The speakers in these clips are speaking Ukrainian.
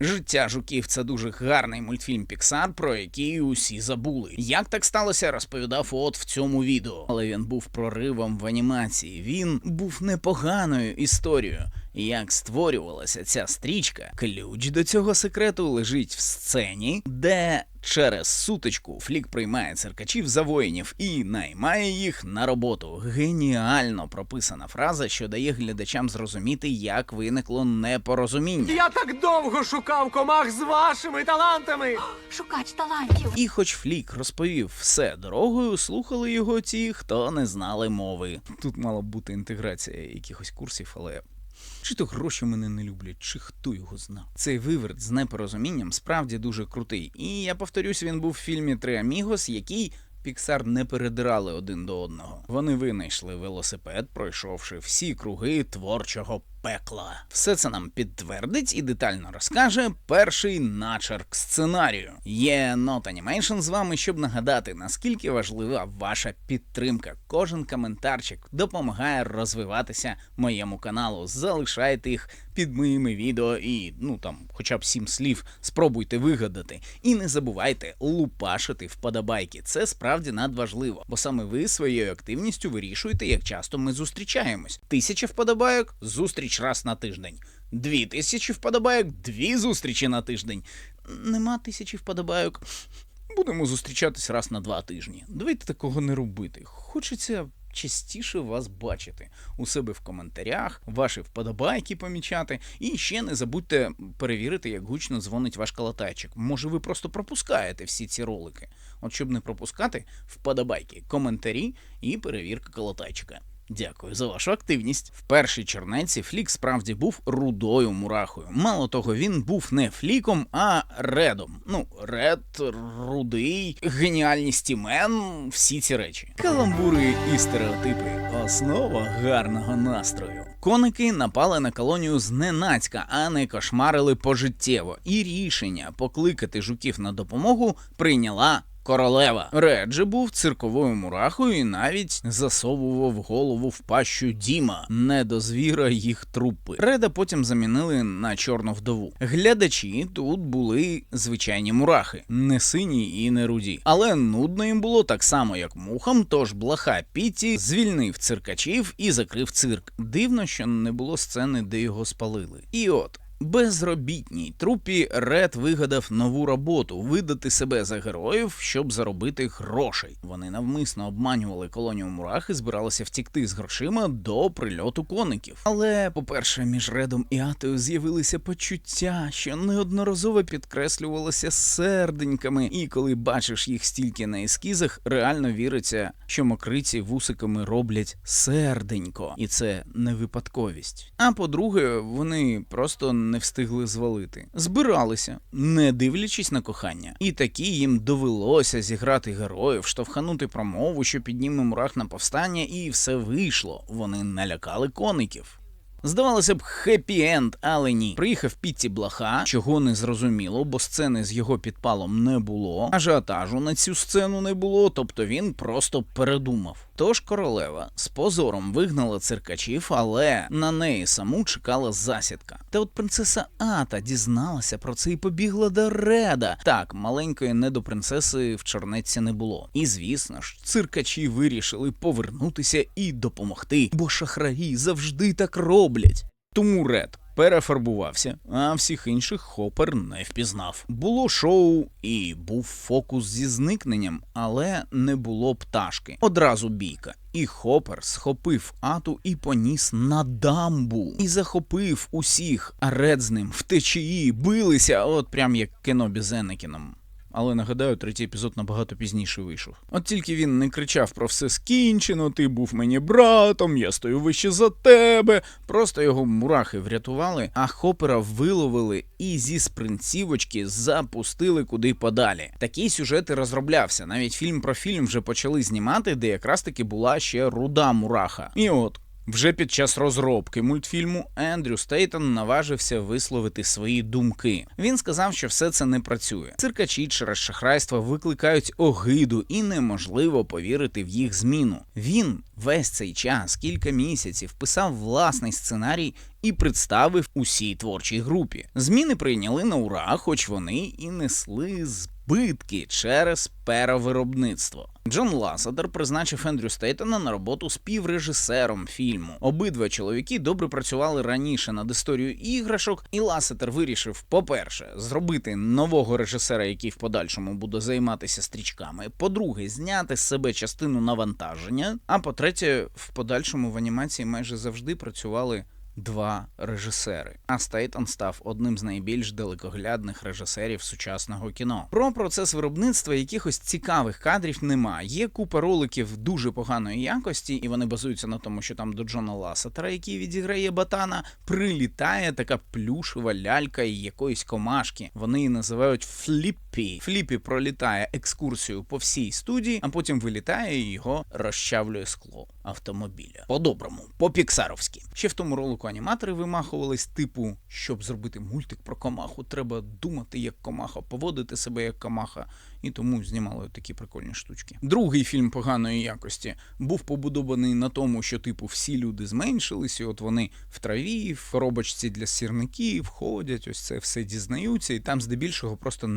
Життя жуків це дуже гарний мультфільм Піксар, про який усі забули. Як так сталося, розповідав от в цьому відео. Але він був проривом в анімації. Він був непоганою історією. Як створювалася ця стрічка, ключ до цього секрету лежить в сцені, де через сутичку Флік приймає циркачів за воїнів і наймає їх на роботу. Геніально прописана фраза, що дає глядачам зрозуміти, як виникло непорозуміння. Я так довго шукав комах з вашими талантами. Шукач талантів. І хоч Флік розповів все дорогою, слухали його ті, хто не знали мови. Тут мала б бути інтеграція якихось курсів, але. Чи то гроші мене не люблять, чи хто його зна. Цей виверт з непорозумінням справді дуже крутий. І я повторюсь, він був в фільмі Три Амігос, який Піксар не передирали один до одного. Вони винайшли велосипед, пройшовши всі круги творчого пекла. Все це нам підтвердить і детально розкаже перший начерк сценарію. Є Not Animation з вами, щоб нагадати, наскільки важлива ваша підтримка. Кожен коментарчик допомагає розвиватися моєму каналу. Залишайте їх під моїми відео і ну там, хоча б сім слів, спробуйте вигадати. І не забувайте лупашити вподобайки. Це справді надважливо, бо саме ви своєю активністю вирішуєте, як часто ми зустрічаємось. Тисяча вподобайок зустріч раз на тиждень. Дві тисячі вподобайок, дві зустрічі на тиждень. Нема тисячі вподобайок. Будемо зустрічатись раз на два тижні. Давайте такого не робити. Хочеться частіше вас бачити у себе в коментарях, ваші вподобайки помічати. І ще не забудьте перевірити, як гучно дзвонить ваш колотайчик. Може, ви просто пропускаєте всі ці ролики. От щоб не пропускати, вподобайки, коментарі і перевірка колотайчика. Дякую за вашу активність. В першій чернеці Флік справді був рудою мурахою. Мало того, він був не фліком, а редом. Ну, ред, рудий, геніальність імен, всі ці речі. Каламбури і стереотипи основа гарного настрою. Коники напали на колонію зненацька, а не кошмарили пожиттєво. І рішення покликати жуків на допомогу прийняла королева. Реджі був цирковою мурахою і навіть засовував голову в пащу Діма, не до звіра їх трупи. Реда потім замінили на чорну вдову. Глядачі тут були звичайні мурахи, не сині і не руді. Але нудно їм було так само, як мухам. Тож блаха Піті звільнив циркачів і закрив цирк. Дивно, що не було сцени, де його спалили. І от. Безробітній трупі Ред вигадав нову роботу видати себе за героїв, щоб заробити грошей. Вони навмисно обманювали колонію мурах і збиралися втікти з грошима до прильоту коників. Але, по-перше, між Редом і Атою з'явилися почуття, що неодноразово підкреслювалося серденьками, і коли бачиш їх стільки на ескізах, реально віриться, що мокриці вусиками роблять серденько, і це не випадковість. А по-друге, вони просто не встигли звалити. Збиралися, не дивлячись на кохання. І такі їм довелося зіграти героїв, штовханути промову, що підніме мурах на повстання, і все вийшло. Вони налякали коників. Здавалося б, хеппі енд, але ні. Приїхав Пітті Блаха, чого не зрозуміло, бо сцени з його підпалом не було, ажіотажу на цю сцену не було, тобто він просто передумав. Тож королева з позором вигнала циркачів, але на неї саму чекала засідка. Та от принцеса Ата дізналася про це і побігла до Реда. Так, маленької недопринцеси в чорнеці не було. І звісно ж, циркачі вирішили повернутися і допомогти, бо шахраї завжди так роблять. Тому Ред перефарбувався, а всіх інших Хопер не впізнав. Було шоу і був фокус зі зникненням, але не було пташки. Одразу бійка. І Хопер схопив ату і поніс на дамбу. І захопив усіх, а Ред з ним в течії билися, от прям як кіно з Енекіном. Але нагадаю, третій епізод набагато пізніше вийшов. От тільки він не кричав про все скінчено, ти був мені братом, я стою вище за тебе. Просто його мурахи врятували, а Хопера виловили і зі спринцівочки запустили куди подалі. Такий сюжет і розроблявся. Навіть фільм про фільм вже почали знімати, де якраз таки була ще руда мураха. І от. Вже під час розробки мультфільму Ендрю Стейтон наважився висловити свої думки. Він сказав, що все це не працює. Циркачі через шахрайство викликають огиду і неможливо повірити в їх зміну. Він весь цей час, кілька місяців, писав власний сценарій і представив усій творчій групі. Зміни прийняли на ура, хоч вони і несли збитки через перевиробництво. Джон Ласадер призначив Ендрю Стейтона на роботу співрежисером фільму. Обидва чоловіки добре працювали раніше над історією іграшок, і Ласетер вирішив, по-перше, зробити нового режисера, який в подальшому буде займатися стрічками. По-друге, зняти з себе частину навантаження. А по-третє, в подальшому в анімації майже завжди працювали. Два режисери. А Стейтон став одним з найбільш далекоглядних режисерів сучасного кіно. Про процес виробництва якихось цікавих кадрів нема. Є купа роликів дуже поганої якості, і вони базуються на тому, що там до Джона Ласетера, який відіграє ботана, прилітає така плюшева лялька і якоїсь комашки. Вони її називають Фліппі. Фліппі пролітає екскурсію по всій студії, а потім вилітає і його розчавлює скло автомобіля. По-доброму, по-піксаровськи. Ще в тому ролику аніматори вимахувались, типу, щоб зробити мультик про комаху, треба думати як комаха, поводити себе як комаха, і тому знімали такі прикольні штучки. Другий фільм поганої якості був побудований на тому, що типу всі люди зменшились, і от вони в траві, в коробочці для сірників ходять, ось це все дізнаються, і там здебільшого просто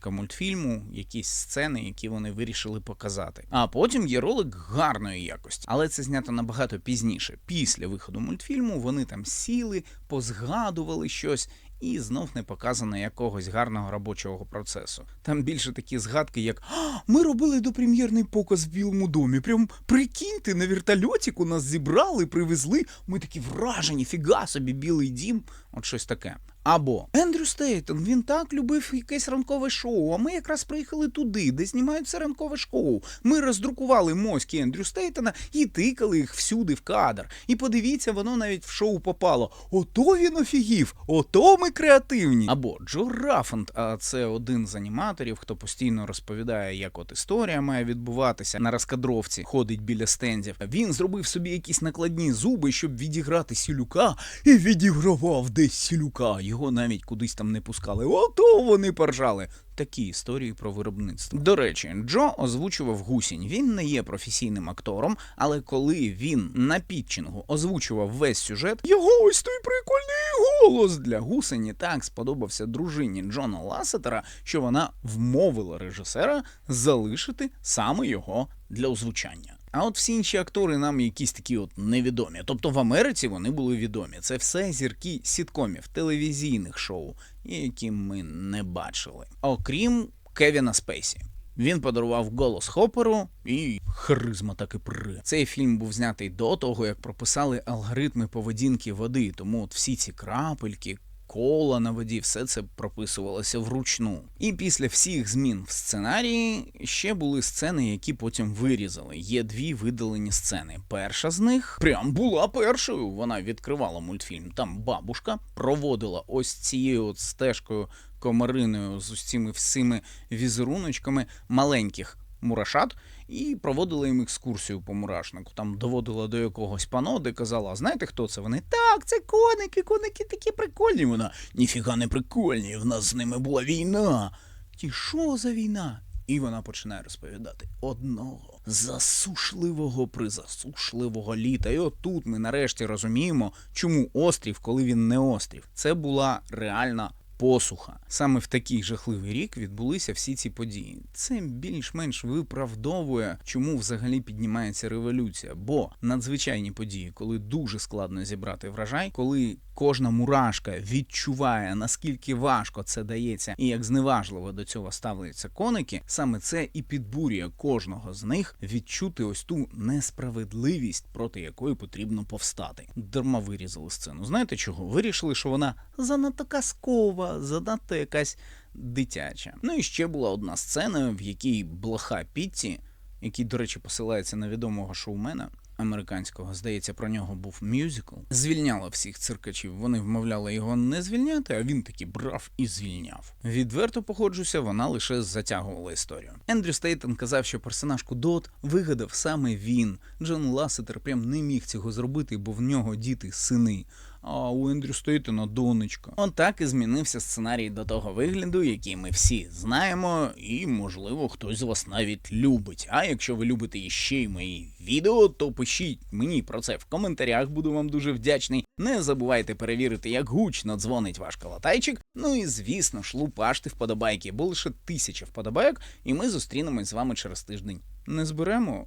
нарізочка мультфільму, якісь сцени, які вони вирішили показати. А потім є ролик гарної якості, але це знято набагато пізніше. Після виходу мультфільму вони там сіли, позгадували щось. І знов не показано якогось гарного робочого процесу. Там більше такі згадки, як ми робили допрем'єрний показ в Білому домі. Прям прикиньте, на вертольотіку нас зібрали, привезли. Ми такі вражені, фіга собі, білий дім, от щось таке. Або Ендрю Стейтон, він так любив якесь ранкове шоу. А ми якраз приїхали туди, де знімають це ранкове шоу. Ми роздрукували моськи Ендрю Стейтона і тикали їх всюди в кадр. І подивіться, воно навіть в шоу попало. Ото він офігів, ото ми креативні. Або Джо Раффанд, а це один з аніматорів, хто постійно розповідає, як от історія має відбуватися на розкадровці, ходить біля стендів. Він зробив собі якісь накладні зуби, щоб відіграти сілюка, і відігравав десь сілюка. Його навіть кудись там не пускали. Ото вони поржали. Такі історії про виробництво. До речі, Джо озвучував гусінь. Він не є професійним актором, але коли він на пітчингу озвучував весь сюжет, його ось той прикольний голос для гусені так сподобався дружині Джона Ласетера, що вона вмовила режисера залишити саме його для озвучання. А от всі інші актори нам якісь такі от невідомі. Тобто в Америці вони були відомі. Це все зірки сіткомів, телевізійних шоу, які ми не бачили. Окрім Кевіна Спейсі. Він подарував голос Хопперу і харизма так і при. Цей фільм був знятий до того, як прописали алгоритми поведінки води. Тому от всі ці крапельки, кола на воді, все це прописувалося вручну. І після всіх змін в сценарії ще були сцени, які потім вирізали. Є дві видалені сцени. Перша з них прям була першою. Вона відкривала мультфільм. Там бабушка проводила ось цією от стежкою комариною з цими всіми візеруночками маленьких мурашат і проводила їм екскурсію по мурашнику. Там доводила до якогось пано, де казала: «А знаєте, хто це? Вони так, це коники, коники такі прикольні. Вона ніфіга не прикольні. В нас з ними була війна. Ті що за війна? І вона починає розповідати одного засушливого призасушливого літа. І отут ми нарешті розуміємо, чому острів, коли він не острів. Це була реальна посуха. Саме в такий жахливий рік відбулися всі ці події. Це більш-менш виправдовує, чому взагалі піднімається революція. Бо надзвичайні події, коли дуже складно зібрати врожай, коли кожна мурашка відчуває, наскільки важко це дається, і як зневажливо до цього ставляться коники, саме це і підбурює кожного з них відчути ось ту несправедливість, проти якої потрібно повстати. Дарма вирізали сцену. Знаєте чого? Вирішили, що вона занадто казкова, занадто якась дитяча. Ну і ще була одна сцена, в якій блоха Пітті, який, до речі, посилається на відомого шоумена. Американського, здається, про нього був мюзикл. Звільняла всіх циркачів. Вони вмовляли його не звільняти, а він таки брав і звільняв. Відверто походжуся, вона лише затягувала історію. Ендрю Стейтон казав, що персонаж Кудот вигадав саме він. Джон Ласетер прям не міг цього зробити, бо в нього діти сини. А у Ендрю Стейтона донечка. Отак і змінився сценарій до того вигляду, який ми всі знаємо, і, можливо, хтось з вас навіть любить. А якщо ви любите іще й мої відео, то пишіть мені про це в коментарях, буду вам дуже вдячний. Не забувайте перевірити, як гучно дзвонить ваш колотайчик. Ну і звісно ж, лупаште вподобайки, бо лише тисяча вподобайок, і ми зустрінемось з вами через тиждень. Не зберемо,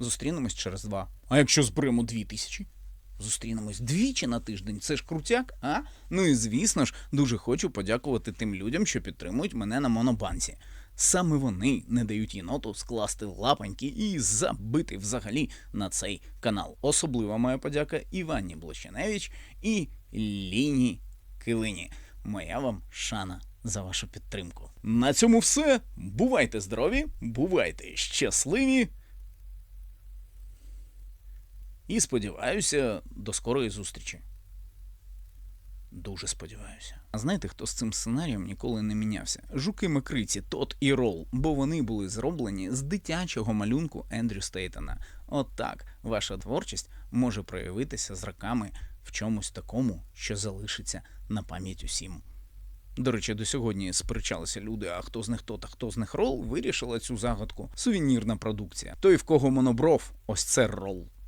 зустрінемось через два. А якщо зберемо дві тисячі? Зустрінемось двічі на тиждень. Це ж крутяк, а? Ну і звісно ж, дуже хочу подякувати тим людям, що підтримують мене на монобанці. Саме вони не дають єноту скласти лапаньки і забити взагалі на цей канал. Особлива моя подяка Івані Блощеневич і Ліні Килині. Моя вам шана за вашу підтримку. На цьому все. Бувайте здорові, бувайте щасливі. І сподіваюся, до скорої зустрічі. Дуже сподіваюся. А знаєте, хто з цим сценарієм ніколи не мінявся? Жуки Макриці, Тот і Рол, бо вони були зроблені з дитячого малюнку Ендрю Стейтона. От так ваша творчість може проявитися з роками в чомусь такому, що залишиться на пам'ять усім. До речі, до сьогодні сперечалися люди, а хто з них тот, а хто з них рол, вирішила цю загадку. Сувенірна продукція. Той, в кого монобров, ось це рол.